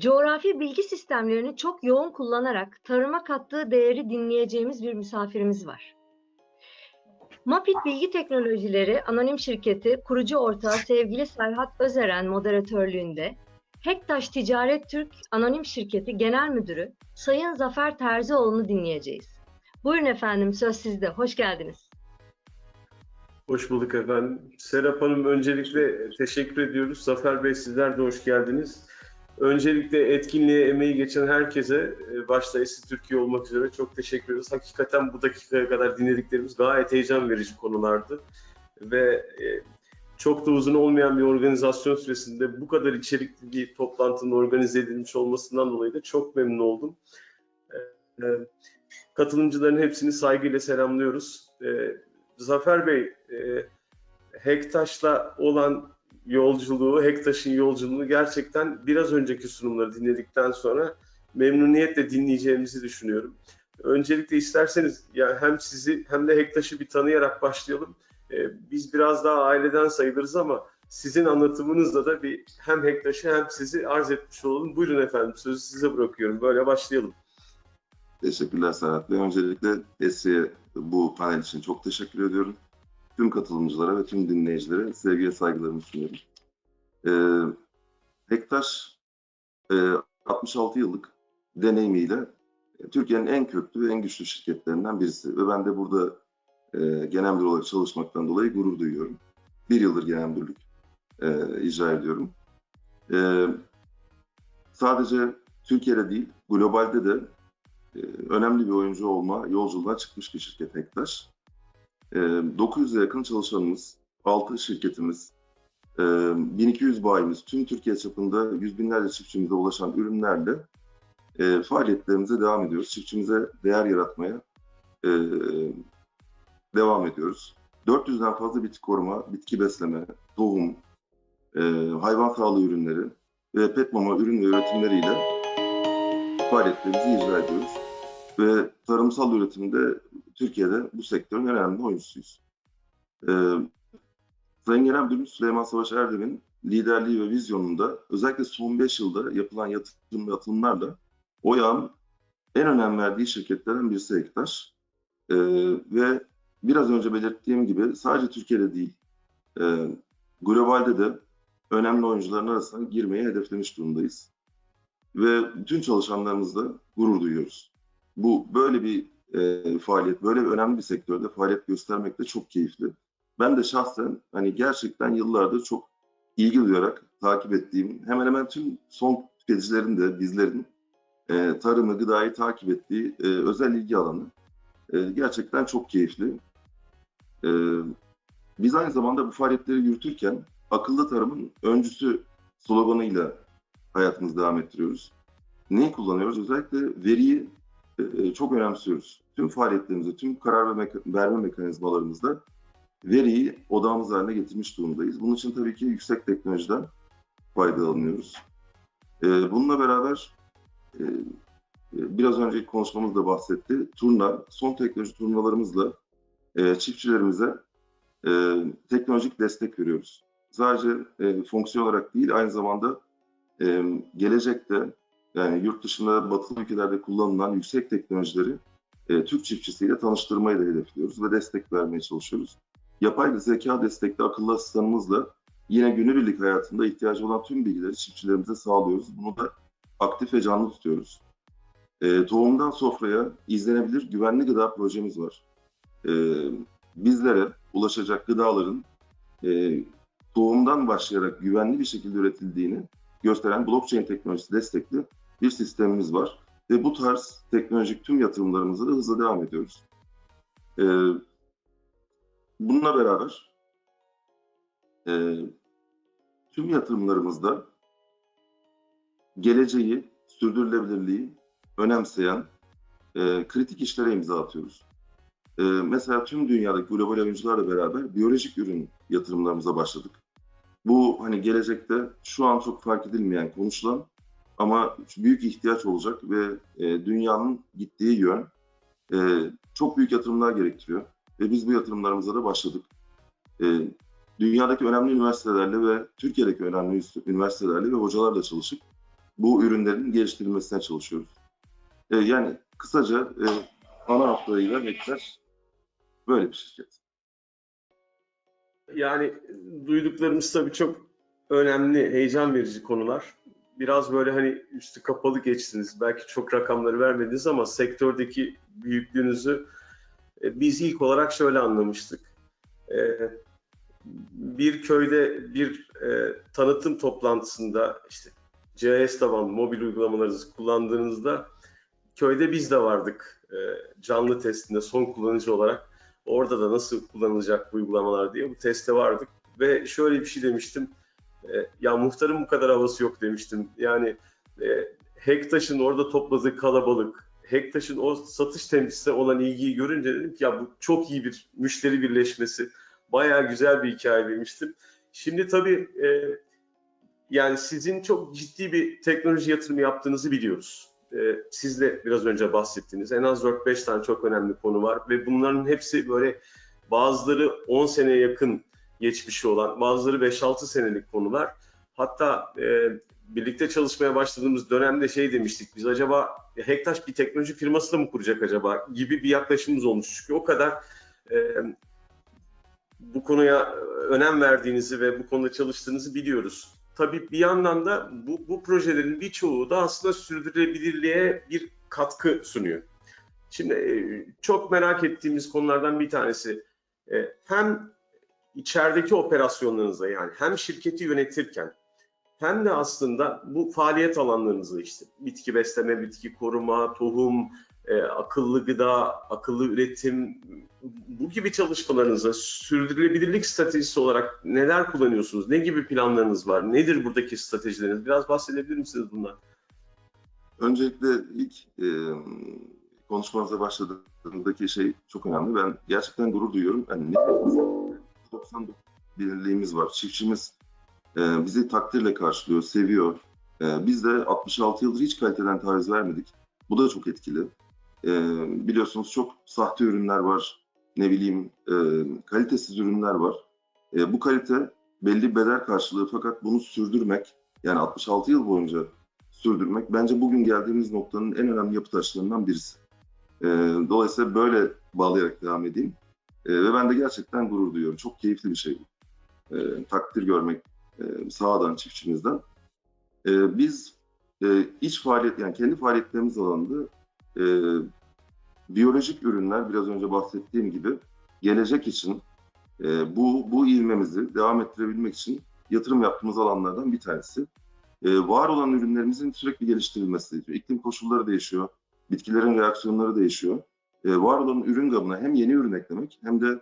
Coğrafi bilgi sistemlerini çok yoğun kullanarak tarıma kattığı değeri dinleyeceğimiz bir misafirimiz var. Mapit Bilgi Teknolojileri Anonim Şirketi kurucu ortağı sevgili Serhat Özeren moderatörlüğünde Hektaş Ticaret Türk Anonim Şirketi Genel Müdürü Sayın Zafer Terzioğlu'nu dinleyeceğiz. Buyurun efendim söz sizde. Hoş geldiniz. Hoş bulduk efendim. Serap Hanım öncelikle teşekkür ediyoruz. Zafer Bey sizler de hoş geldiniz. Öncelikle etkinliğe emeği geçen herkese, e, başta Esi Türkiye olmak üzere çok teşekkür ederiz. Hakikaten bu dakikaya kadar dinlediklerimiz gayet heyecan verici konulardı. Ve e, çok da uzun olmayan bir organizasyon süresinde bu kadar içerikli bir toplantının organize edilmiş olmasından dolayı da çok memnun oldum. E, Katılımcıların hepsini saygıyla selamlıyoruz. Zafer Bey, Hektaş'la olan yolculuğu, Hektaş'ın yolculuğunu gerçekten biraz önceki sunumları dinledikten sonra memnuniyetle dinleyeceğimizi düşünüyorum. Öncelikle isterseniz ya hem sizi hem de Hektaş'ı bir tanıyarak başlayalım. Ee, biz biraz daha aileden sayılırız ama sizin anlatımınızla da bir hem Hektaş'ı hem sizi arz etmiş olalım. Buyurun efendim sözü size bırakıyorum. Böyle başlayalım. Teşekkürler Serhat Bey. Öncelikle Esri'ye bu panel için çok teşekkür ediyorum tüm katılımcılara ve tüm dinleyicilere sevgi ve saygılarımı sunuyorum. Ee, Hektaş e, 66 yıllık deneyimiyle e, Türkiye'nin en köklü ve en güçlü şirketlerinden birisi ve ben de burada e, genel müdür olarak çalışmaktan dolayı gurur duyuyorum. Bir yıldır genel müdürlük e, icra ediyorum. E, sadece Türkiye'de değil, globalde de e, önemli bir oyuncu olma yolculuğuna çıkmış bir şirket Hektaş. 900'e yakın çalışanımız, 6 şirketimiz, 1200 bayimiz, tüm Türkiye çapında yüz binlerce çiftçimize ulaşan ürünlerle faaliyetlerimize devam ediyoruz. Çiftçimize değer yaratmaya devam ediyoruz. 400'den fazla bitki koruma, bitki besleme, tohum, hayvan sağlığı ürünleri ve pet mama ürün ve üretimleriyle faaliyetlerimizi icra ediyoruz. Ve tarımsal üretimde Türkiye'de bu sektörün önemli oyuncusuyuz. Ee, Sayın Genel Müdürümüz Süleyman Savaş Erdem'in liderliği ve vizyonunda özellikle son 5 yılda yapılan yatırım ve atılımlarla OYA'nın en önem verdiği şirketlerden birisi Ektaş. Ee, ve biraz önce belirttiğim gibi sadece Türkiye'de değil, e, globalde de önemli oyuncuların arasına girmeyi hedeflemiş durumdayız. Ve bütün çalışanlarımızla gurur duyuyoruz. Bu böyle bir e, faaliyet, böyle bir önemli bir sektörde faaliyet göstermek de çok keyifli. Ben de şahsen hani gerçekten yıllardır çok ilgi duyarak takip ettiğim, hemen hemen tüm son tüketicilerin de bizlerin e, tarımı, gıdayı takip ettiği e, özel ilgi alanı. E, gerçekten çok keyifli. E, biz aynı zamanda bu faaliyetleri yürütürken akıllı tarımın öncüsü sloganıyla hayatımızı devam ettiriyoruz. Neyi kullanıyoruz? Özellikle veriyi e, çok önemsiyoruz. Tüm faaliyetlerimizde, tüm karar verme mekanizmalarımızda veriyi odağımız haline getirmiş durumdayız. Bunun için tabii ki yüksek teknolojiden faydalanıyoruz. E, bununla beraber e, biraz önceki konuşmamızda bahsetti. Turna, son teknoloji turnalarımızla çiftçilerimize teknolojik destek veriyoruz. Sadece fonksiyon olarak değil, aynı zamanda gelecekte yani yurt dışında batılı ülkelerde kullanılan yüksek teknolojileri e, Türk çiftçisiyle tanıştırmayı da hedefliyoruz ve destek vermeye çalışıyoruz. Yapay zeka destekli akıllı asistanımızla yine günübirlik hayatında ihtiyacı olan tüm bilgileri çiftçilerimize sağlıyoruz. Bunu da aktif ve canlı tutuyoruz. E, tohumdan sofraya izlenebilir güvenli gıda projemiz var. E, bizlere ulaşacak gıdaların e, tohumdan başlayarak güvenli bir şekilde üretildiğini gösteren blockchain teknolojisi destekli bir sistemimiz var. Ve bu tarz teknolojik tüm yatırımlarımıza da hızla devam ediyoruz. Ee, bununla beraber e, tüm yatırımlarımızda geleceği, sürdürülebilirliği önemseyen e, kritik işlere imza atıyoruz. E, mesela tüm dünyadaki global oyuncularla beraber biyolojik ürün yatırımlarımıza başladık. Bu hani gelecekte şu an çok fark edilmeyen, konuşulan ama büyük ihtiyaç olacak ve e, dünyanın gittiği yön e, çok büyük yatırımlar gerektiriyor. Ve biz bu yatırımlarımıza da başladık. E, dünyadaki önemli üniversitelerle ve Türkiye'deki önemli üniversitelerle ve hocalarla çalışıp bu ürünlerin geliştirilmesine çalışıyoruz. Yani kısaca ana hatlarıyla Hektar böyle bir şirket. Yani duyduklarımız tabii çok önemli, heyecan verici konular. Biraz böyle hani üstü kapalı geçtiniz. Belki çok rakamları vermediniz ama sektördeki büyüklüğünüzü e, biz ilk olarak şöyle anlamıştık. E, Bir köyde bir e, tanıtım toplantısında işte GIS tabanlı mobil uygulamalarınızı kullandığınızda köyde biz de vardık canlı testinde son kullanıcı olarak. Orada da nasıl kullanılacak bu uygulamalar diye bu teste vardık ve şöyle bir şey demiştim. E, ya muhtarın bu kadar havası yok demiştim. Yani e, Hektaş'ın orada topladığı kalabalık, Hektaş'ın o satış temsilcisine olan ilgiyi görünce dedim ki ya bu çok iyi bir müşteri birleşmesi. Bayağı güzel bir hikaye demiştim. Şimdi tabii e, yani sizin çok ciddi bir teknoloji yatırımı yaptığınızı biliyoruz. E, siz de biraz önce bahsettiniz. En az 4-5 tane çok önemli konu var ve bunların hepsi böyle bazıları 10 seneye yakın geçmişi olan, bazıları 5-6 senelik konular. Hatta e, birlikte çalışmaya başladığımız dönemde şey demiştik, biz acaba Hektaş bir teknoloji firması da mı kuracak acaba gibi bir yaklaşımımız olmuş. Çünkü o kadar e, bu konuya önem verdiğinizi ve bu konuda çalıştığınızı biliyoruz. Tabii bir yandan da bu, bu projelerin birçoğu da aslında sürdürülebilirliğe bir katkı sunuyor. Şimdi e, çok merak ettiğimiz konulardan bir tanesi e, hem içerideki operasyonlarınızda yani hem şirketi yönetirken hem de aslında bu faaliyet alanlarınızı işte bitki besleme, bitki koruma, tohum, e, akıllı gıda, akıllı üretim bu gibi çalışmalarınızda sürdürülebilirlik stratejisi olarak neler kullanıyorsunuz? Ne gibi planlarınız var? Nedir buradaki stratejileriniz? Biraz bahsedebilir misiniz bundan? Öncelikle ilk e, konuşmanıza başladığımdaki şey çok önemli. Ben gerçekten gurur duyuyorum. Yani ne 99 birliğimiz var. Çiftçimiz e, bizi takdirle karşılıyor, seviyor. E, biz de 66 yıldır hiç kaliteden taviz vermedik. Bu da çok etkili. E, biliyorsunuz çok sahte ürünler var. Ne bileyim e, kalitesiz ürünler var. E, bu kalite belli bedel karşılığı fakat bunu sürdürmek yani 66 yıl boyunca sürdürmek bence bugün geldiğimiz noktanın en önemli yapı taşlarından birisi. E, dolayısıyla böyle bağlayarak devam edeyim. E, ve ben de gerçekten gurur duyuyorum. Çok keyifli bir şey. E, takdir görmek e, sahadan, çiftçimizden. E, biz e, iç faaliyet, yani kendi faaliyetlerimiz alanında e, biyolojik ürünler, biraz önce bahsettiğim gibi gelecek için e, bu, bu ivmemizi devam ettirebilmek için yatırım yaptığımız alanlardan bir tanesi. E, var olan ürünlerimizin sürekli geliştirilmesi. İklim koşulları değişiyor, bitkilerin reaksiyonları değişiyor. E, var olan ürün gamına hem yeni ürün eklemek hem de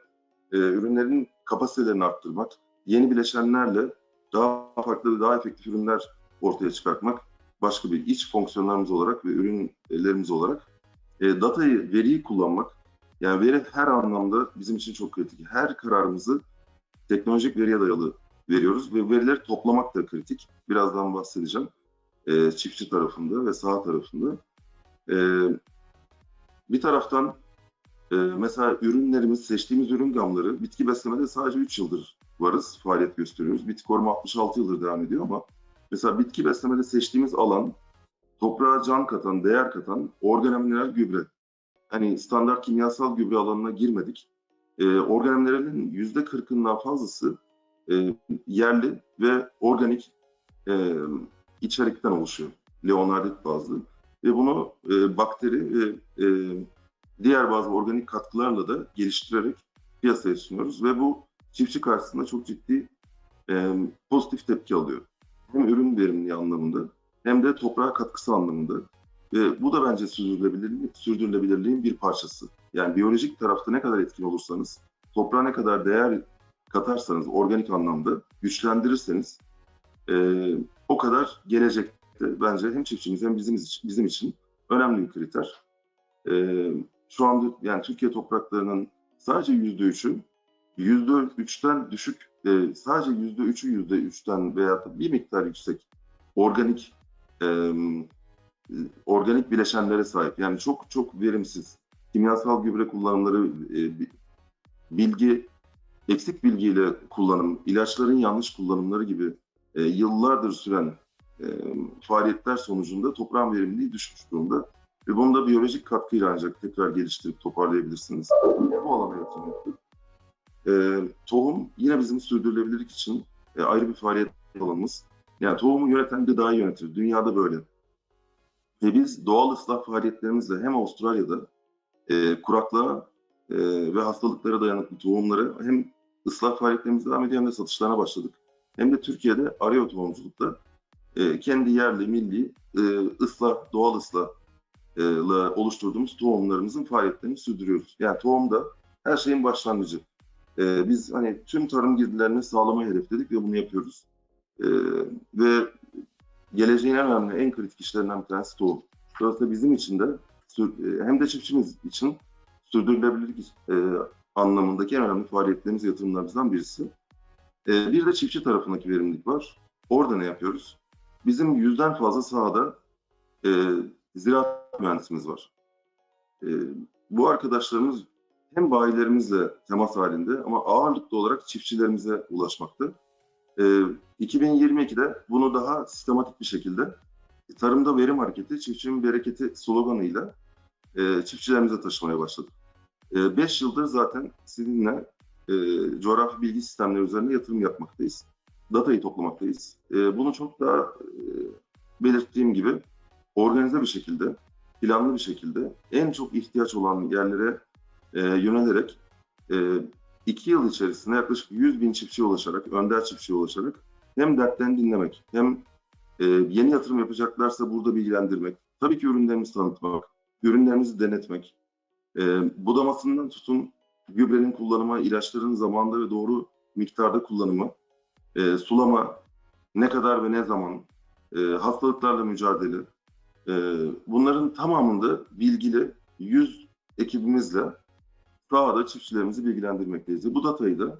e, ürünlerin kapasitelerini arttırmak, yeni bileşenlerle daha farklı ve daha efektif ürünler ortaya çıkartmak başka bir iç fonksiyonlarımız olarak ve ürünlerimiz olarak e, datayı, veriyi kullanmak yani veri her anlamda bizim için çok kritik. Her kararımızı teknolojik veriye dayalı veriyoruz ve verileri toplamak da kritik. Birazdan bahsedeceğim. E, çiftçi tarafında ve saha tarafında. E, bir taraftan e, mesela ürünlerimiz, seçtiğimiz ürün gamları bitki beslemede sadece 3 yıldır varız, faaliyet gösteriyoruz. Bitki koruma 66 yıldır devam ediyor ama mesela bitki beslemede seçtiğimiz alan toprağa can katan, değer katan organomineral gübre. Hani standart kimyasal gübre alanına girmedik. E, organomineralin yüzde kırkından fazlası e, yerli ve organik e, içerikten oluşuyor. Leonardit bazlı. Ve bunu e, bakteri ve e, diğer bazı organik katkılarla da geliştirerek piyasaya sunuyoruz. Ve bu çiftçi karşısında çok ciddi e, pozitif tepki alıyor. Hem ürün verimliliği anlamında hem de toprağa katkısı anlamında. Ve bu da bence sürdürülebilirliğin, sürdürülebilirliğin bir parçası. Yani biyolojik tarafta ne kadar etkin olursanız, toprağa ne kadar değer katarsanız, organik anlamda güçlendirirseniz e, o kadar gelecekte bence hem çiftçimiz hem bizim, için- bizim için önemli bir kriter. E, şu anda yani Türkiye topraklarının sadece yüzde üçü, yüzde üçten düşük, e, sadece yüzde üçü yüzde üçten veya bir miktar yüksek organik e, organik bileşenlere sahip. Yani çok çok verimsiz. Kimyasal gübre kullanımları, e, bi- bilgi, eksik bilgiyle kullanım, ilaçların yanlış kullanımları gibi e, yıllardır süren e, faaliyetler sonucunda toprağın verimliliği düşmüş durumda. Ve bunu da biyolojik katkıyla ancak tekrar geliştirip toparlayabilirsiniz. Bu alana yatırım yaptık. E, tohum yine bizim sürdürülebilirlik için e, ayrı bir faaliyet alanımız. Yani tohumu yöneten gıdayı yönetir. Dünyada böyle. Ve biz doğal ıslah faaliyetlerimizle hem Avustralya'da e, kuraklığa e, ve hastalıklara dayanıklı tohumları hem ıslah faaliyetlerimiz devam ediyor hem de satışlarına başladık. Hem de Türkiye'de arıyor tohumculukta e, kendi yerli, milli e, ıslah, doğal ıslahla oluşturduğumuz tohumlarımızın faaliyetlerini sürdürüyoruz. Yani tohum da her şeyin başlangıcı. E, biz hani tüm tarım girdilerini sağlamayı hedefledik ve bunu yapıyoruz. E, ve geleceğin en önemli, en kritik işlerinden bir tanesi tohum. Dolayısıyla bizim için de e, hem de çiftçimiz için sürdürülebilirlik e, anlamındaki en önemli faaliyetlerimiz, yatırımlarımızdan birisi. E, bir de çiftçi tarafındaki verimlilik var. Orada ne yapıyoruz? Bizim yüzden fazla sahada e, ziraat mühendisimiz var. E, bu arkadaşlarımız hem bayilerimizle temas halinde ama ağırlıklı olarak çiftçilerimize ulaşmakta. E, 2022'de bunu daha sistematik bir şekilde Tarımda Verim Hareketi, Çiftçinin Bereketi sloganıyla e, çiftçilerimize taşımaya başladık. 5 yıldır zaten sizinle e, coğrafi bilgi sistemleri üzerine yatırım yapmaktayız. Datayı toplamaktayız. E, bunu çok daha e, belirttiğim gibi organize bir şekilde, planlı bir şekilde en çok ihtiyaç olan yerlere e, yönelerek e, iki yıl içerisinde yaklaşık 100 bin çiftçiye ulaşarak, önder çiftçiye ulaşarak hem dertlerini dinlemek, hem e, yeni yatırım yapacaklarsa burada bilgilendirmek, tabii ki ürünlerimizi tanıtmak, ürünlerimizi denetmek, e, budamasından tutun gübrenin kullanımı, ilaçların zamanında ve doğru miktarda kullanımı, e, sulama, ne kadar ve ne zaman, e, hastalıklarla mücadele, e, bunların tamamında bilgili 100 ekibimizle sahada çiftçilerimizi bilgilendirmekteyiz. Bu datayı da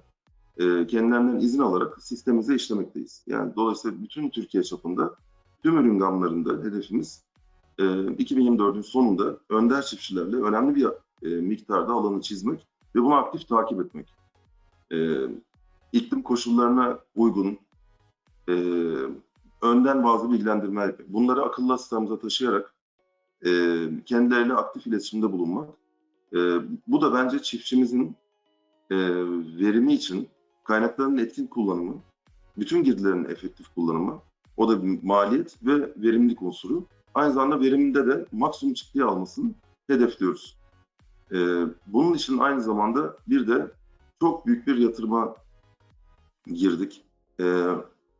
e, kendilerinden izin alarak sistemimize işlemekteyiz. Yani dolayısıyla bütün Türkiye çapında tüm ürün gamlarında hedefimiz e, 2024'ün sonunda önder çiftçilerle önemli bir e, miktarda alanı çizmek ve bunu aktif takip etmek. E, iklim koşullarına uygun e, önden bazı bilgilendirme bunları akıllı asistanımıza taşıyarak e, kendileriyle aktif iletişimde bulunmak. E, bu da bence çiftçimizin e, verimi için kaynakların etkin kullanımı, bütün girdilerin efektif kullanımı, o da bir maliyet ve verimlilik unsuru. Aynı zamanda veriminde de maksimum çıktığı almasını hedefliyoruz. Ee, bunun için aynı zamanda bir de çok büyük bir yatırıma girdik. Ee,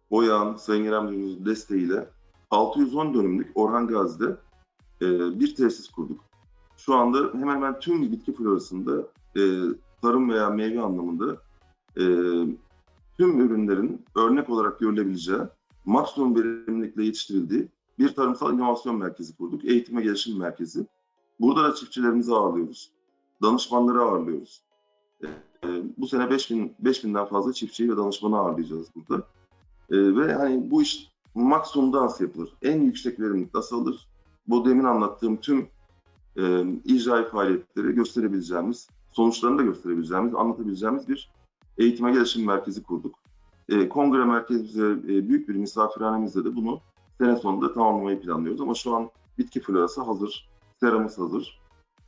OYA'nın Sayın İrem Dönüz'ün desteğiyle 610 dönümlük Orhan Gazi'de e, bir tesis kurduk. Şu anda hemen hemen tüm bitki florasında e, tarım veya meyve anlamında e, tüm ürünlerin örnek olarak görülebileceği, maksimum verimlilikle yetiştirildiği bir tarımsal inovasyon merkezi kurduk. Eğitim ve gelişim merkezi. Burada da çiftçilerimizi ağırlıyoruz. Danışmanları ağırlıyoruz. E, bu sene 5000 5000'den fazla çiftçiyi ve danışmanı ağırlayacağız burada. E, ve hani bu iş maksimumda nasıl yapılır? En yüksek verimlilik nasıl alır? Bu demin anlattığım tüm e, icraî faaliyetleri gösterebileceğimiz, sonuçlarını da gösterebileceğimiz, anlatabileceğimiz bir eğitime gelişim merkezi kurduk. E, kongre merkezimize e, büyük bir misafirhanemizde de bunu sene sonunda tamamlamayı planlıyoruz. Ama şu an bitki florası hazır, seramız hazır.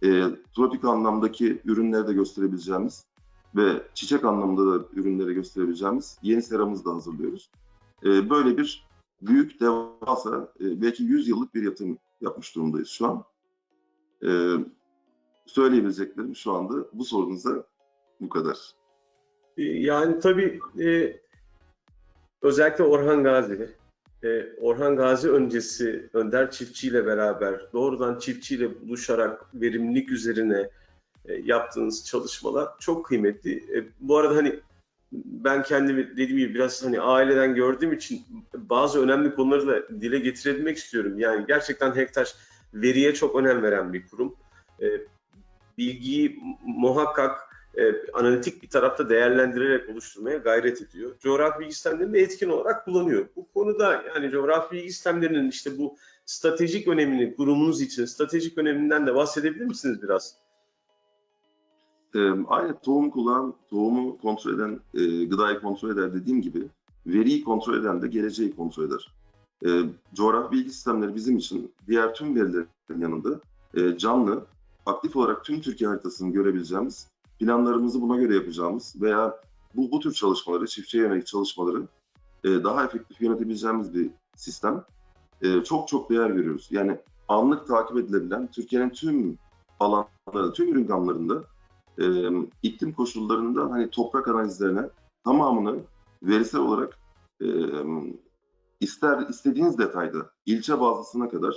E, tropik anlamdaki ürünleri de gösterebileceğimiz ve çiçek anlamında da ürünleri gösterebileceğimiz yeni seramızı da hazırlıyoruz. E, böyle bir büyük, devasa, e, belki 100 yıllık bir yatırım yapmış durumdayız şu an. E, söyleyebileceklerim şu anda bu sorunuza bu kadar. E, Yani tabii e, özellikle Orhan Gazi, e, Orhan Gazi öncesi Önder Çiftçi ile beraber doğrudan çiftçiyle buluşarak verimlilik üzerine yaptığınız çalışmalar çok kıymetli. E, bu arada hani ben kendimi dediğim gibi biraz hani aileden gördüğüm için bazı önemli konuları da dile getirebilmek istiyorum. Yani gerçekten Hektaş veriye çok önem veren bir kurum. E, bilgiyi muhakkak e, analitik bir tarafta değerlendirerek oluşturmaya gayret ediyor. Coğrafi bilgi sistemlerini etkin olarak kullanıyor. Bu konuda yani coğrafi bilgi sistemlerinin işte bu stratejik önemini kurumunuz için stratejik öneminden de bahsedebilir misiniz biraz? E, aynı tohum kullanan, tohumu kontrol eden, e, gıdayı kontrol eder dediğim gibi veriyi kontrol eden de geleceği kontrol eder. e, coğrafi bilgi sistemleri bizim için diğer tüm verilerin yanında e, canlı, aktif olarak tüm Türkiye haritasını görebileceğimiz, planlarımızı buna göre yapacağımız veya bu, bu tür çalışmaları, çiftçiye yönelik çalışmaları e, daha efektif yönetebileceğimiz bir sistem. E, çok çok değer görüyoruz. Yani anlık takip edilebilen Türkiye'nin tüm alanları, tüm ürün gamlarında e, iklim koşullarında hani toprak analizlerine tamamını verisel olarak e, ister istediğiniz detayda ilçe bazlısına kadar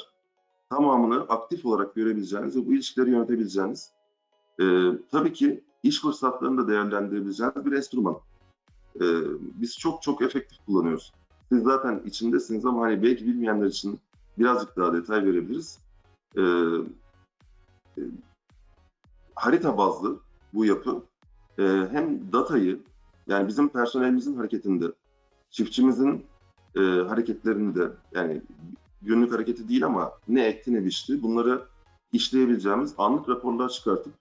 tamamını aktif olarak görebileceğiniz ve bu ilişkileri yönetebileceğiniz e, tabii ki iş fırsatlarını da değerlendirebileceğiniz bir enstrüman. E, biz çok çok efektif kullanıyoruz. Siz zaten içindesiniz ama hani belki bilmeyenler için birazcık daha detay verebiliriz. E, e, harita bazlı bu yapı e, hem datayı yani bizim personelimizin hareketinde, çiftçimizin e, hareketlerinde yani günlük hareketi değil ama ne ekti ne biçti bunları işleyebileceğimiz, anlık raporlar çıkartıp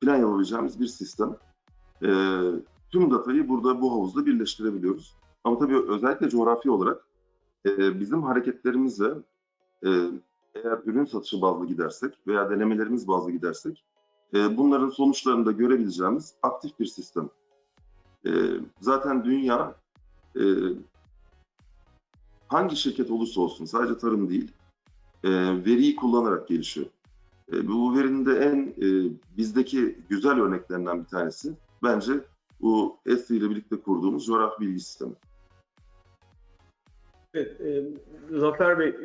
plan yapabileceğimiz bir sistem. E, tüm datayı burada bu havuzda birleştirebiliyoruz. Ama tabii özellikle coğrafi olarak e, bizim hareketlerimizle e, eğer ürün satışı bazlı gidersek veya denemelerimiz bazlı gidersek e, bunların sonuçlarını da görebileceğimiz aktif bir sistem. E, zaten dünya e, hangi şirket olursa olsun sadece tarım değil e, veriyi kullanarak gelişiyor. E, bu verinin de en bizdeki güzel örneklerinden bir tanesi bence bu ESRI ile birlikte kurduğumuz coğrafi bilgi sistemi. Evet, e, Zafer Bey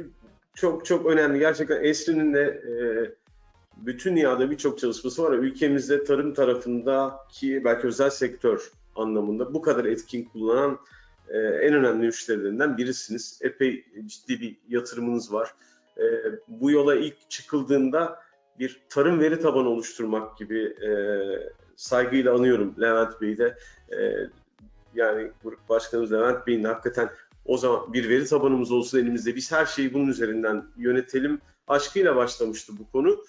çok çok önemli. Gerçekten Esri'nin de e, bütün dünyada birçok çalışması var. Ülkemizde tarım tarafındaki belki özel sektör anlamında bu kadar etkin kullanan e, en önemli müşterilerinden birisiniz. Epey ciddi bir yatırımınız var. E, bu yola ilk çıkıldığında bir tarım veri tabanı oluşturmak gibi e, saygıyla anıyorum Levent Bey'i de. E, yani Grup Başkanımız Levent Bey'in hakikaten o zaman bir veri tabanımız olsun elimizde. Biz her şeyi bunun üzerinden yönetelim aşkıyla başlamıştı bu konu.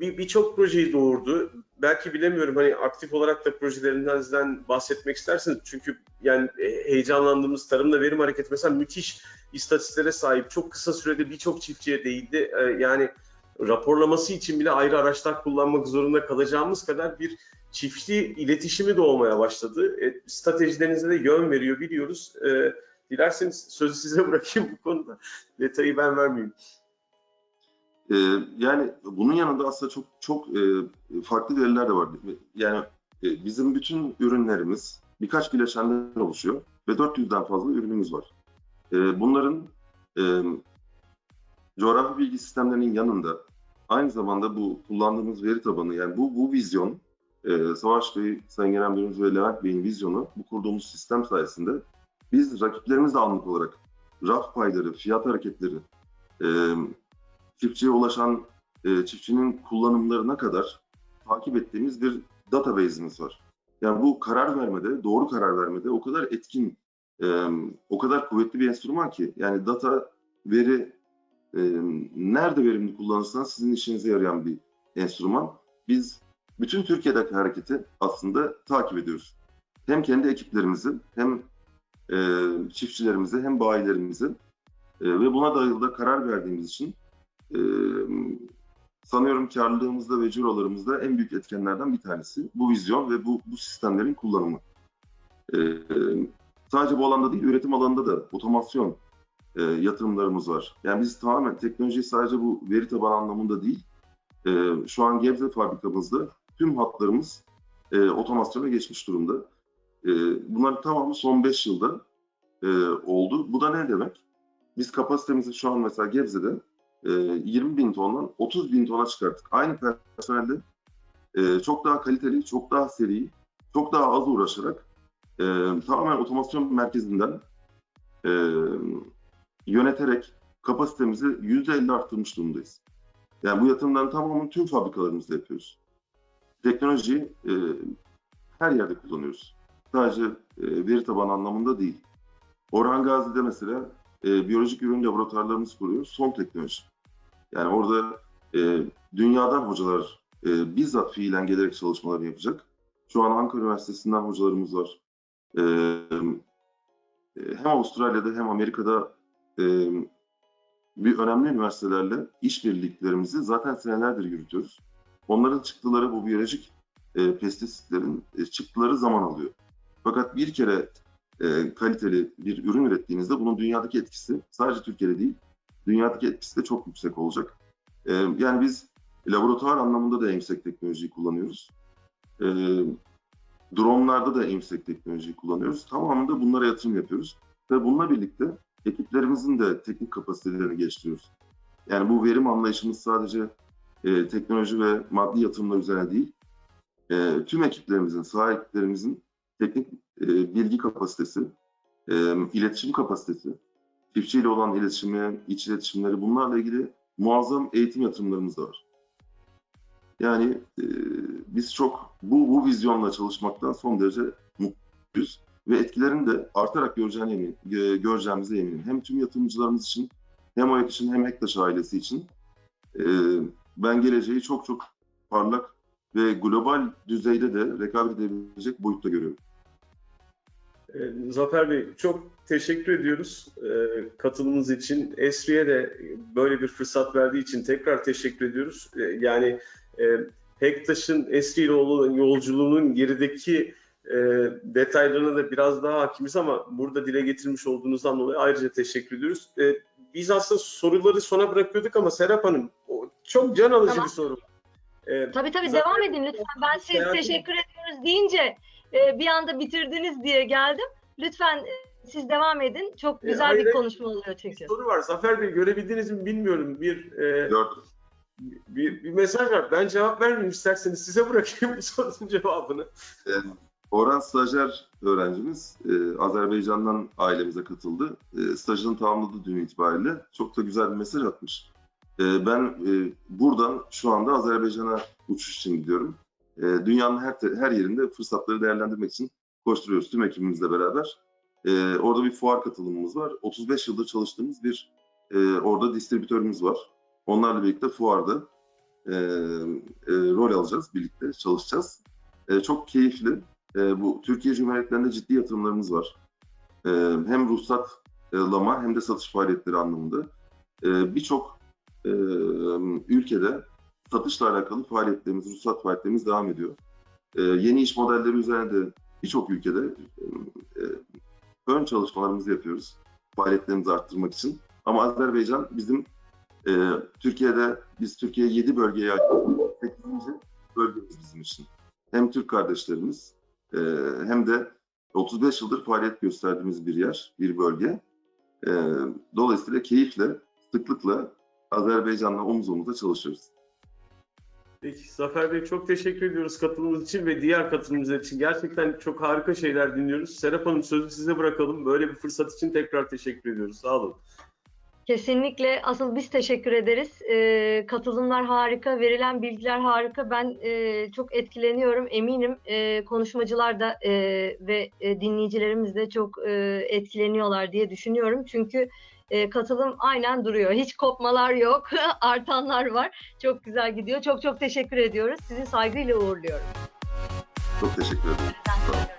Bir birçok projeyi doğurdu. Belki bilemiyorum hani aktif olarak da projelerinden bahsetmek isterseniz. Çünkü yani heyecanlandığımız tarımda verim hareketi mesela müthiş istatistiklere sahip. Çok kısa sürede birçok çiftçiye değildi. Ee, yani raporlaması için bile ayrı araçlar kullanmak zorunda kalacağımız kadar bir çiftçi iletişimi doğmaya başladı. E, stratejilerinize de yön veriyor biliyoruz. E, Dilerseniz sözü size bırakayım bu konuda. Detayı ben vermeyeyim. Ee, yani bunun yanında aslında çok çok e, farklı veriler de var. Yani e, bizim bütün ürünlerimiz birkaç bileşenden oluşuyor ve 400'den fazla ürünümüz var. E, bunların e, coğrafi bilgi sistemlerinin yanında aynı zamanda bu kullandığımız veri tabanı yani bu bu vizyon e, Savaş Bey, Sayın Genel Müdürümüz ve Levent Bey'in vizyonu bu kurduğumuz sistem sayesinde biz rakiplerimizle anlık olarak raf payları, fiyat hareketleri, e, çiftçiye ulaşan e, çiftçinin kullanımlarına kadar takip ettiğimiz bir database'imiz var. Yani bu karar vermede, doğru karar vermede o kadar etkin, e, o kadar kuvvetli bir enstrüman ki. Yani data, veri, e, nerede verimli kullanırsanız sizin işinize yarayan bir enstrüman. Biz bütün Türkiye'deki hareketi aslında takip ediyoruz. Hem kendi ekiplerimizi hem e, çiftçilerimize hem bayilerimize e, ve buna dayalı da karar verdiğimiz için e, sanıyorum karlılığımızda ve cirolarımızda en büyük etkenlerden bir tanesi bu vizyon ve bu, bu sistemlerin kullanımı. E, sadece bu alanda değil, üretim alanında da otomasyon e, yatırımlarımız var. Yani biz tamamen teknolojiyi sadece bu veri tabanı anlamında değil, e, şu an Gebze fabrikamızda tüm hatlarımız e, otomasyona geçmiş durumda. E, bunların tamamı son 5 yılda e, oldu. Bu da ne demek? Biz kapasitemizi şu an mesela Gebze'de e, 20 bin tondan 30 bin tona çıkarttık. Aynı personelde e, çok daha kaliteli, çok daha seri, çok daha az uğraşarak e, tamamen otomasyon merkezinden e, yöneterek kapasitemizi %50 arttırmış durumdayız. Yani bu yatırımların tamamını tüm fabrikalarımızda yapıyoruz. Teknolojiyi her yerde kullanıyoruz. Sadece veri tabanı anlamında değil. Orhan Gazi'de mesela e, biyolojik ürün laboratuvarlarımız kuruyoruz. Son teknoloji. Yani orada e, dünyadan hocalar e, bizzat fiilen gelerek çalışmalar yapacak. Şu an Ankara Üniversitesi'nden hocalarımız var. E, hem Avustralya'da hem Amerika'da e, bir önemli üniversitelerle işbirliklerimizi zaten senelerdir yürütüyoruz. Onların çıktıları bu biyolojik e, pestisitlerin e, çıktıları zaman alıyor. Fakat bir kere e, kaliteli bir ürün ürettiğinizde bunun dünyadaki etkisi sadece Türkiye'de değil, dünyadaki etkisi de çok yüksek olacak. E, yani biz laboratuvar anlamında da en yüksek teknolojiyi kullanıyoruz. E, dronlarda da en yüksek teknolojiyi kullanıyoruz. Tamamında bunlara yatırım yapıyoruz. Ve bununla birlikte ekiplerimizin de teknik kapasitelerini geliştiriyoruz. Yani bu verim anlayışımız sadece e, teknoloji ve maddi yatırımlar üzerine değil, e, tüm ekiplerimizin, saha ekiplerimizin teknik e, bilgi kapasitesi, e, iletişim kapasitesi, çiftçiyle olan iletişimi, iç iletişimleri bunlarla ilgili muazzam eğitim yatırımlarımız da var. Yani e, biz çok bu, bu vizyonla çalışmaktan son derece mutluyuz ve etkilerini de artarak göreceğine emin, gö- göreceğimize eminim. Hem tüm yatırımcılarımız için, hem OYAK için, hem Ektaş ailesi için e, ben geleceği çok çok parlak ve global düzeyde de rekabet edebilecek boyutta görüyorum. E, Zafer Bey çok teşekkür ediyoruz e, katılımınız için. Esri'ye de böyle bir fırsat verdiği için tekrar teşekkür ediyoruz. E, yani e, Hektaş'ın Esri ile olan yolculuğunun gerideki e, detaylarına da biraz daha hakimiz ama burada dile getirmiş olduğunuzdan dolayı ayrıca teşekkür ediyoruz. E, biz aslında soruları sona bırakıyorduk ama Serap Hanım çok can alıcı Tamam. bir soru. E, Tabii tabii Zaten- devam edin lütfen. Ben siz Seyahat- teşekkür ediyoruz deyince e, bir anda bitirdiniz diye geldim. Lütfen e, siz devam edin. Çok E, güzel hayır, bir konuşma oluyor bir çünkü. soru var. Zafer Bey görebildiniz mi bilmiyorum. Bir e, Gördüm. bir, bir mesaj var. Ben cevap vermeyeyim isterseniz size bırakayım bu sorunun cevabını. Ee, Orhan stajyer öğrencimiz e, Azerbaycan'dan ailemize katıldı. E, stajını tamamladı dün itibariyle. Çok da güzel bir mesaj atmış. E, ben e, buradan şu anda Azerbaycan'a uçuş için gidiyorum. E, dünyanın her her yerinde fırsatları değerlendirmek için koşturuyoruz tüm ekibimizle beraber. E, orada bir fuar katılımımız var. 35 yıldır çalıştığımız bir e, orada distribütörümüz var. Onlarla birlikte fuarda e, e, rol alacağız, birlikte çalışacağız. E, çok keyifli. E, bu Türkiye Cumhuriyetlerinde ciddi yatırımlarımız var. E, hem ruhsatlama hem de satış faaliyetleri anlamında. E, Birçok e, ülkede satışla alakalı faaliyetlerimiz, ruhsat faaliyetlerimiz devam ediyor. E, yeni iş modelleri üzerine de birçok ülkede e, ön çalışmalarımızı yapıyoruz. Faaliyetlerimizi arttırmak için. Ama Azerbaycan bizim e, Türkiye'de, biz Türkiye 7 bölgeye ayırdık. 8. bölgemiz bizim için. Hem Türk kardeşlerimiz e, hem de 35 yıldır faaliyet gösterdiğimiz bir yer, bir bölge. E, dolayısıyla keyifle, sıklıkla Azerbaycan'la omuz omuza çalışıyoruz. Peki Zafer Bey çok teşekkür ediyoruz katılımınız için ve diğer katılımcılar için. Gerçekten çok harika şeyler dinliyoruz. Serap Hanım sözü size bırakalım. Böyle bir fırsat için tekrar teşekkür ediyoruz. Sağ olun. Kesinlikle. Asıl biz teşekkür ederiz. E, katılımlar harika, verilen bilgiler harika. Ben e, çok etkileniyorum. Eminim e, konuşmacılar da e, ve e, dinleyicilerimiz de çok e, etkileniyorlar diye düşünüyorum. Çünkü e, katılım aynen duruyor. Hiç kopmalar yok, artanlar var. Çok güzel gidiyor. Çok çok teşekkür ediyoruz. Sizi saygıyla uğurluyorum. Çok teşekkür ederim.